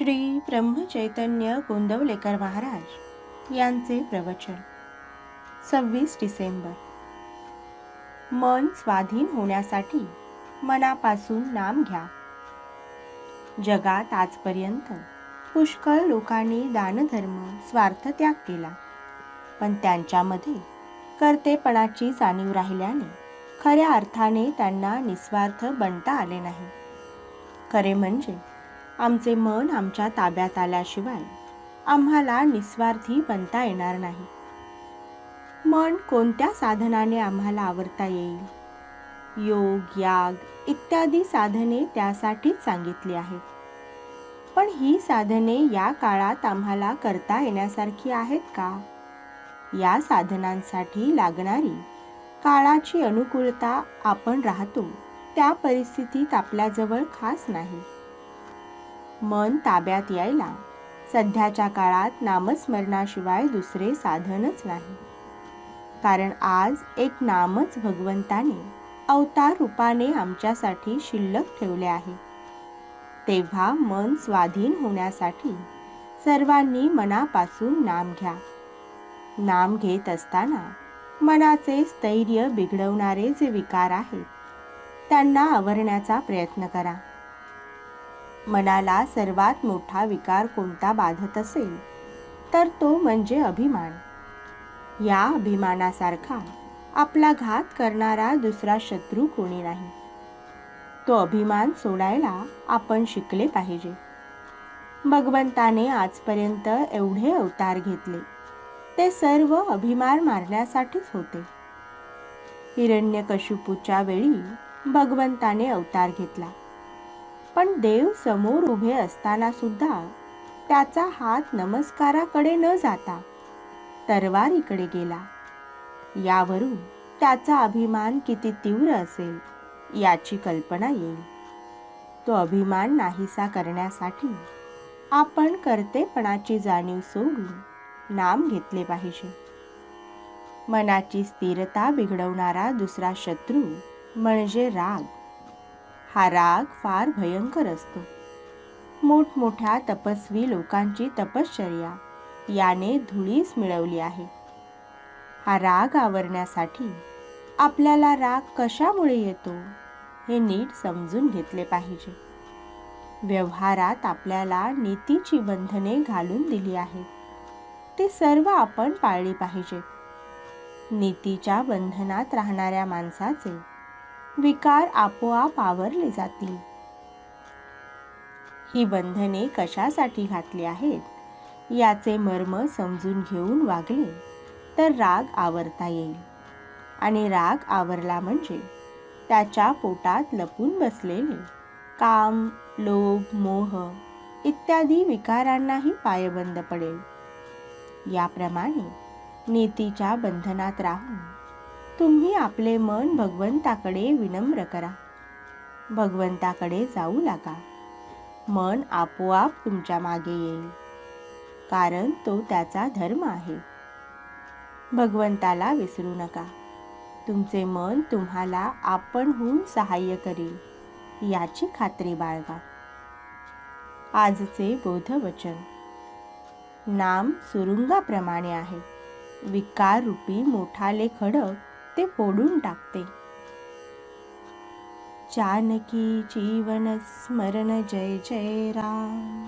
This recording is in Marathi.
श्री ब्रह्मचैतन्य गोंदवलेकर महाराज यांचे प्रवचन. सव्वीस डिसेंबर. मन स्वाधीन होण्यासाठी मनापासून नाम घ्या. जगात आजपर्यंत पुष्कळ लोकांनी दानधर्म स्वार्थत्याग केला. पण त्यांच्यामध्ये कर्तेपणाची जाणीव राहिल्याने खऱ्या अर्थाने त्यांना निस्वार्थ बनता आले नाही. खरे म्हणजे आमचे मन आमच्या ताब्यात आल्याशिवाय आम्हाला निस्वार्थी बनता येणार नाही. मन कोणत्या साधनाने आम्हाला आवरता येईल? योग याग इत्यादी साधने त्यासाठीच सांगितली आहेत. पण ही साधने या काळात आम्हाला करता येण्यासारखी आहेत का? या साधनांसाठी लागणारी काळाची अनुकूलता आपण राहतो त्या परिस्थितीत आपल्याजवळ खास नाही. मन ताब्यात यायला. सध्याच्या काळात नामस्मरणाशिवाय दुसरे साधनच नाही. कारण आज एक नामच भगवंताने अवतार रूपाने आमच्यासाठी शिल्लक ठेवले आहे. तेव्हा मन स्वाधीन होण्यासाठी सर्वांनी मनापासून नाम घ्या. नाम घेत असताना मनाचे स्थैर्य बिघडवणारे जे विकार आहेत त्यांना आवरण्याचा प्रयत्न करा. मनाला सर्वात मोठा विकार कोणता बाधत असेल? तर तो म्हणजे अभिमान. या अभिमानासारखा आपला घात करणारा दुसरा शत्रू कोणी नाही. तो अभिमान सोडायला आपण शिकले पाहिजे. भगवंताने आजपर्यंत एवढे अवतार घेतले. ते सर्व अभिमान मारण्यासाठीच होते. हिरण्यकशिपूच्या वेळी भगवंताने अवतार घेतला. पण देव समोर उभे असताना सुद्धा त्याचा हात नमस्काराकडे न जाता तरवारीकडे गेला. यावरून त्याचा अभिमान किती तीव्र असेल याची कल्पना येईल. तो अभिमान नाहीसा करण्यासाठी आपण कर्तेपणाची जाणीव सोडून नाम घेतले पाहिजे. मनाची स्थिरता बिघडवणारा दुसरा शत्रू म्हणजे राग. हा राग फार भयंकर असतो. मोठमोठ्या तपस्वी लोकांची तपश्चर्या याने धुळीस मिळवली आहे. हा राग आवरण्यासाठी आपल्याला राग कशामुळे येतो हे नीट समजून घेतले पाहिजे. व्यवहारात आपल्याला नीतीची बंधने घालून दिली आहेत. ते सर्व आपण पाळली पाहिजेत. नीतीच्या बंधनात राहणाऱ्या माणसाचे विकार आपोआप आवरले जातील. ही बंधने कशासाठी घातली आहेत? याचे मर्म समजून घेऊन वागले तर राग आवरता येईल. आणि राग आवरला म्हणजे त्याच्या पोटात लपून बसलेले काम लोभ मोह इत्यादी विकारांनाही पायबंद पडेल. याप्रमाणे नीतीच्या बंधनात राहून तुम्ही आपले मन भगवंताकडे विनम्र करा. भगवंताकडे जाऊ लागा मन आपोआप तुमच्या मागे येईल. कारण तो त्याचा धर्म आहे. भगवंताला विसरू नका. तुमचे मन तुम्हाला आपणहून सहाय्य करेल याची खात्री बाळगा. आजचे बोधवचन. नाम सुरुंगाप्रमाणे आहे. विकार रूपी मोठाले खडक ते फोडून टाकते. जानकी जीवन स्मरण जय जय राम.